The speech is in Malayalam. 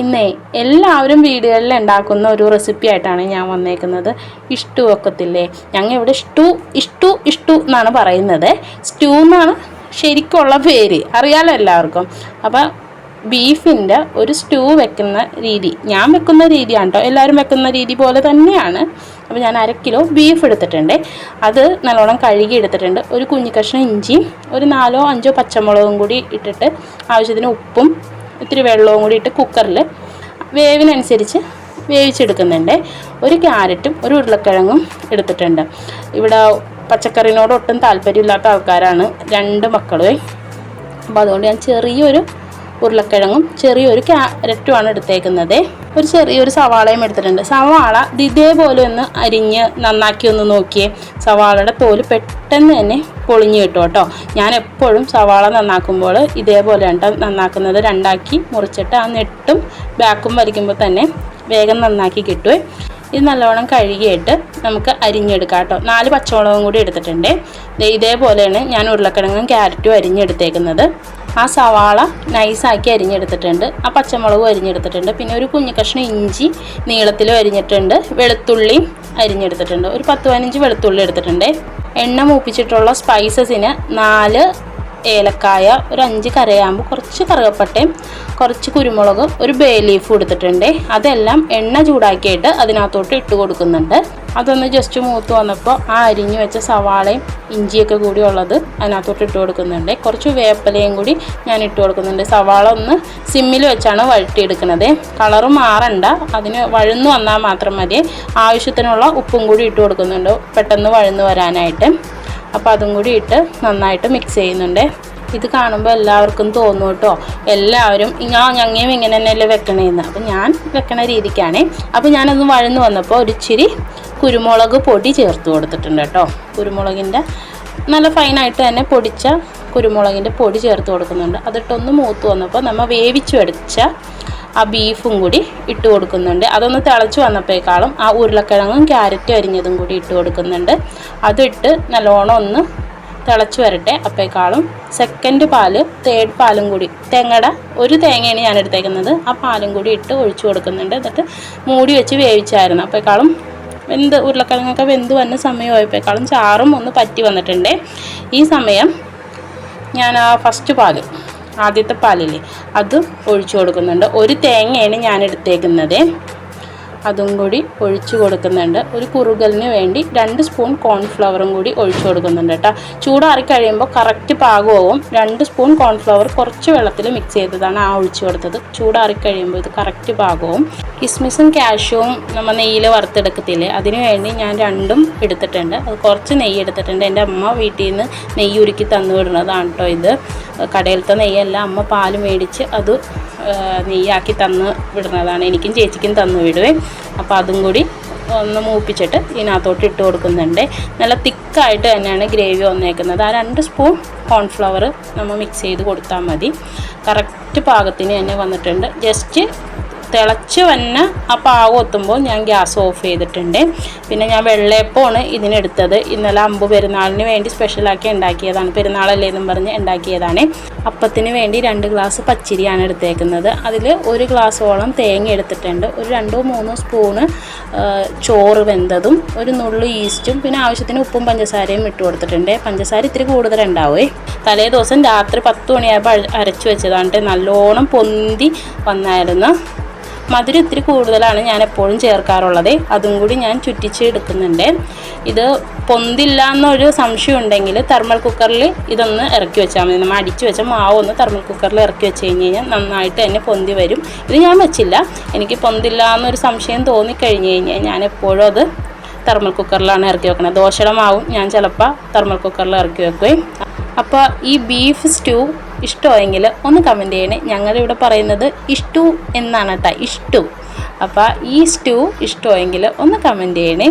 ഇന്നേ എല്ലാവരും വീടുകളിൽ ഉണ്ടാക്കുന്ന ഒരു റെസിപ്പി ആയിട്ടാണ് ഞാൻ വന്നേക്കുന്നത്. ഇഷ്ടു ഒക്കത്തില്ലേ? ഞങ്ങൾ ഇവിടെ ഇഷ്ടു ഇഷ്ടു ഇഷ്ടു എന്നാണ് പറയുന്നത്. സ്റ്റൂ എന്നാണ് ശരിക്കുള്ള പേര്. അറിയാലോ എല്ലാവർക്കും. അപ്പം ബീഫിന്റെ ഒരു സ്റ്റൂ വെക്കുന്ന രീതി. ഞാൻ വെക്കുന്ന രീതിയാണ് കേട്ടോ എല്ലാവരും വെക്കുന്ന രീതി പോലെ തന്നെയാണ്. അപ്പോൾ ഞാൻ അര കിലോ ബീഫ് എടുത്തിട്ടുണ്ട്. അത് നല്ലോണം കഴുകി എടുത്തിട്ടുണ്ട്. ഒരു കുഞ്ഞിക്കഷ്ണം കഷ്ണം ഇഞ്ചിയും ഒരു നാലോ അഞ്ചോ പച്ചമുളകും കൂടി ഇട്ടിട്ട് ആവശ്യത്തിന് ഉപ്പും ഇത്തിരി വെള്ളവും കൂടി ഇട്ട് കുക്കറിൽ വേവിനനുസരിച്ച് വേവിച്ചെടുക്കുന്നുണ്ട്. ഒരു ക്യാരറ്റും ഒരു ഉരുളക്കിഴങ്ങും എടുത്തിട്ടുണ്ട്. ഇവിടെ പച്ചക്കറിനോട് ഒട്ടും താല്പര്യമില്ലാത്ത ആൾക്കാരാണ് രണ്ട് മക്കളും. അപ്പോൾ അതുകൊണ്ട് ഞാൻ ചെറിയൊരു ഉരുളക്കിഴങ്ങും ചെറിയൊരു ക്യാരറ്റുമാണ് എടുത്തേക്കുന്നത്. ഒരു ചെറിയൊരു സവാളയും എടുത്തിട്ടുണ്ട്. സവാള ഇത് ഇതേപോലെ ഒന്ന് അരിഞ്ഞ് നന്നാക്കി ഒന്ന് നോക്കിയേ. സവാളയുടെ തോൽ പെട്ടെന്ന് തന്നെ പൊളിഞ്ഞ് കിട്ടും കേട്ടോ. ഞാൻ എപ്പോഴും സവാള നന്നാക്കുമ്പോൾ ഇതേപോലെ നന്നാക്കുന്നത് രണ്ടാക്കി മുറിച്ചിട്ട് ആ നെട്ടും ബാക്കും വലിക്കുമ്പോൾ തന്നെ വേഗം നന്നാക്കി കിട്ടുമേ ഇത് നല്ലോണം കഴുകിയിട്ട് നമുക്ക് അരിഞ്ഞെടുക്കാം കേട്ടോ. നാല് പച്ചമുളകും കൂടി എടുത്തിട്ടുണ്ട്. ഇതേപോലെയാണ് ഞാൻ ഉരുളക്കിഴങ്ങും ക്യാരറ്റും അരിഞ്ഞെടുത്തേക്കുന്നത്. ആ സവാള നൈസാക്കി അരിഞ്ഞെടുത്തിട്ടുണ്ട്. ആ പച്ചമുളകും അരിഞ്ഞെടുത്തിട്ടുണ്ട്. പിന്നെ ഒരു കുഞ്ഞു കഷ്ണം ഇഞ്ചി നീളത്തിലും അരിഞ്ഞിട്ടുണ്ട്. വെളുത്തുള്ളിയും അരിഞ്ഞെടുത്തിട്ടുണ്ട്. ഒരു പത്ത് പതിനഞ്ച് വെളുത്തുള്ളി എടുത്തിട്ടുണ്ട്. എണ്ണ മൂപ്പിച്ചിട്ടുള്ള സ്പൈസസിന് നാല് ഏലക്കായ ഒരു അഞ്ച് കരയാമ്പ് കുറച്ച് കറുകപ്പട്ടയും കുറച്ച് കുരുമുളക് ഒരു ബേ ലീഫ് എടുത്തിട്ടുണ്ട്. അതെല്ലാം എണ്ണ ചൂടാക്കിയിട്ട് അതിനകത്തോട്ട് ഇട്ട് കൊടുക്കുന്നുണ്ട്. അതൊന്ന് ജസ്റ്റ് മൂത്ത് വന്നപ്പോൾ ആ അരിഞ്ഞു വെച്ച സവാളയും ഇഞ്ചിയൊക്കെ കൂടി ഉള്ളത് അതിനകത്തോട്ട് ഇട്ട് കൊടുക്കുന്നുണ്ട്. കുറച്ച് വേപ്പലയും കൂടി ഞാൻ ഇട്ട് കൊടുക്കുന്നുണ്ട്. സവാള ഒന്ന് സിമ്മിൽ വെച്ചാണ് വഴറ്റിയെടുക്കുന്നത്. കളറ് മാറണ്ട. അതിന് വഴന്നു വന്നാൽ മാത്രം മതി. ആവശ്യത്തിനുള്ള ഉപ്പും കൂടി ഇട്ട് കൊടുക്കുന്നുണ്ട്. പെട്ടെന്ന് വഴന്നു വരാനായിട്ട്. അപ്പോൾ അതും കൂടി ഇട്ട് നന്നായിട്ട് മിക്സ് ചെയ്യുന്നുണ്ട്. ഇത് കാണുമ്പോൾ എല്ലാവർക്കും തോന്നും കേട്ടോ. എല്ലാവരും ഞാൻ ഞങ്ങയും ഇങ്ങനെ തന്നെയല്ലേ വെക്കണേന്ന് അപ്പം ഞാൻ വെക്കണ രീതിക്കാണ്. അപ്പോൾ ഞാനൊന്ന് വഴന്ന് വന്നപ്പോൾ ഒരു ഇച്ചിരി കുരുമുളക് പൊടി ചേർത്ത് കൊടുത്തിട്ടുണ്ട് കേട്ടോ. കുരുമുളകിന്റെ നല്ല ഫൈനായിട്ട് തന്നെ പൊടിച്ച കുരുമുളകിന്റെ പൊടി ചേർത്ത് കൊടുക്കുന്നുണ്ട്. അതിട്ടൊന്ന് മൂത്ത് വന്നപ്പോൾ നമ്മൾ വേവിച്ച് വെച്ച ആ ബീഫും കൂടി ഇട്ട് കൊടുക്കുന്നുണ്ട്. അതൊന്ന് തിളച്ച് വന്നപ്പോഴേക്കാളും ആ ഉരുളക്കിഴങ്ങും ക്യാരറ്റ് അരിഞ്ഞതും കൂടി ഇട്ട് കൊടുക്കുന്നുണ്ട്. അതിട്ട് നല്ലോണം ഒന്ന് തിളച്ച് വരട്ടെ. അപ്പോഴേക്കാളും സെക്കൻഡ് പാൽ തേർഡ് പാലും കൂടി തേങ്ങയുടെ ഒരു തേങ്ങയാണ് ഞാൻ എടുത്തേക്കുന്നത്. ആ പാലും കൂടി ഇട്ട് ഒഴിച്ചു കൊടുക്കുന്നുണ്ട്. എന്നിട്ട് മൂടി വെച്ച് വേവിച്ചായിരുന്നു. അപ്പോഴേക്കാളും വെന്ത് ഉരുളക്കിഴങ്ങൊക്കെ വെന്ത് വന്ന സമയമായപ്പോഴേക്കാളും ചാറും ഒന്ന് പറ്റി വന്നിട്ടുണ്ട്. ഈ സമയം ഞാൻ ആ ഫസ്റ്റ് പാൽ ആദ്യത്തെ പാലില്ലേ അതും ഒഴിച്ചു കൊടുക്കുന്നുണ്ട്. ഒരു തേങ്ങയാണ് ഞാൻ എടുത്തേക്കുന്നത് അതും കൂടി ഒഴിച്ചു കൊടുക്കുന്നുണ്ട്. ഒരു കുറുകലിന് വേണ്ടി രണ്ട് സ്പൂൺ കോൺഫ്ലവറും കൂടി ഒഴിച്ചു കൊടുക്കുന്നുണ്ട് കേട്ടോ. ചൂടാറി കഴിയുമ്പോൾ കറക്റ്റ് പാകമാവും. രണ്ട് സ്പൂൺ കോൺഫ്ലവർ കുറച്ച് വെള്ളത്തിൽ മിക്സ് ചെയ്തതാണ് ആ ഒഴിച്ചു കൊടുത്തത്. ചൂടാറി കഴിയുമ്പോൾ ഇത് കറക്റ്റ് പാകവും. കിസ്മിസും കാഷ്യൂവും നമ്മൾ നെയ്യിൽ വറുത്തെടുക്കത്തില്ലേ? അതിന് വേണ്ടി ഞാൻ രണ്ടും എടുത്തിട്ടുണ്ട്. അത് കുറച്ച് നെയ്യ് എടുത്തിട്ടുണ്ട്. എന്റെ അമ്മ വീട്ടിൽ നിന്ന് നെയ്യ് ഉരുക്കി തന്നു വിടുന്നതാണ് കേട്ടോ ഇത്. കടയിലത്തെ നെയ്യല്ല. അമ്മ പാൽ മേടിച്ച് അത് നെയ്യാക്കി തന്ന് വിടുന്നതാണ്. എനിക്കും ചേച്ചിക്കും തന്നു വിടുവേ. അപ്പോൾ അതും കൂടി ഒന്ന് മൂപ്പിച്ചിട്ട് ഇതിനകത്തോട്ട് ഇട്ട് കൊടുക്കുന്നുണ്ട്. നല്ല തിക്കായിട്ട് തന്നെയാണ് ഗ്രേവി വന്നേക്കുന്നത്. ആ രണ്ട് സ്പൂൺ കോൺഫ്ലവർ നമ്മൾ മിക്സ് ചെയ്ത് കൊടുത്താൽ മതി. കറക്റ്റ് പാകത്തിന് തന്നെ വന്നിട്ടുണ്ട്. ജസ്റ്റ് തിളച്ച് വന്ന ആ പാകം എത്തുമ്പോൾ ഞാൻ ഗ്യാസ് ഓഫ് ചെയ്തിട്ടുണ്ട്. പിന്നെ ഞാൻ വെള്ളയപ്പമാണ് ഇതിനെടുത്തത്. ഇന്നലെ അമ്പ് പെരുന്നാളിന് വേണ്ടി സ്പെഷ്യലാക്കി ഉണ്ടാക്കിയതാണ്. പെരുന്നാളല്ലേ എന്നും പറഞ്ഞ് ഉണ്ടാക്കിയതാണ്. അപ്പത്തിന് വേണ്ടി രണ്ട് ഗ്ലാസ് പച്ചരിയാണ് എടുത്തേക്കുന്നത്. അതിൽ ഒരു ഗ്ലാസ്സോളം തേങ്ങ എടുത്തിട്ടുണ്ട്. ഒരു രണ്ടോ മൂന്നോ സ്പൂണ് ചോറ് വെന്തതും ഒരു നുള്ളു ഈസ്റ്റും പിന്നെ ആവശ്യത്തിന് ഉപ്പും പഞ്ചസാരയും ഇട്ട് കൊടുത്തിട്ടുണ്ട്. പഞ്ചസാര ഇത്തിരി കൂടുതൽ ഉണ്ടാവേ തലേ ദിവസം രാത്രി പത്ത് മണിയായപ്പോൾ അരച്ചു വെച്ചതാണ് നല്ലോണം പൊന്തി വന്നായിരുന്നു. മധുരം ഇത്തിരി കൂടുതലാണ് ഞാൻ എപ്പോഴും ചേർക്കാറുള്ളത്. അതും കൂടി ഞാൻ ചുറ്റിച്ച് എടുക്കുന്നുണ്ട് ഇത് പൊന്തില്ല എന്നൊരു സംശയം ഉണ്ടെങ്കിൽ തെർമൽ കുക്കറിൽ ഇതൊന്ന് ഇറക്കി വെച്ചാൽ മതി. നമ്മൾ അടിച്ചു വെച്ച മാവ് ഒന്ന് തെർമൽ കുക്കറിൽ ഇറക്കി വെച്ച് കഴിഞ്ഞ് കഴിഞ്ഞാൽ നന്നായിട്ട് തന്നെ പൊന്തി വരും. ഇത് ഞാൻ വെച്ചില്ല. എനിക്ക് പൊന്തില്ല എന്നൊരു സംശയം തോന്നിക്കഴിഞ്ഞ് കഴിഞ്ഞാൽ ഞാൻ എപ്പോഴും അത് തെർമൽ കുക്കറിലാണ് ഇറക്കി വെക്കുന്നത്. ദോശയുടെ മാവും ഞാൻ ചിലപ്പോൾ തെർമൽ കുക്കറിൽ ഇറക്കി വെക്കുകയും. അപ്പോൾ ഈ ബീഫ് സ്റ്റൂ ഇഷ്ടമായെങ്കിൽ ഒന്ന് കമന്റ് ചെയ്യണേ. ഞങ്ങളിവിടെ പറയുന്നത് ഇഷ്ടു എന്നാണ് കേട്ടോ ഇഷ്ടു. അപ്പോൾ ഈ സ്റ്റു ഇഷ്ടമായെങ്കിൽ ഒന്ന് കമന്റ് ചെയ്യണേ.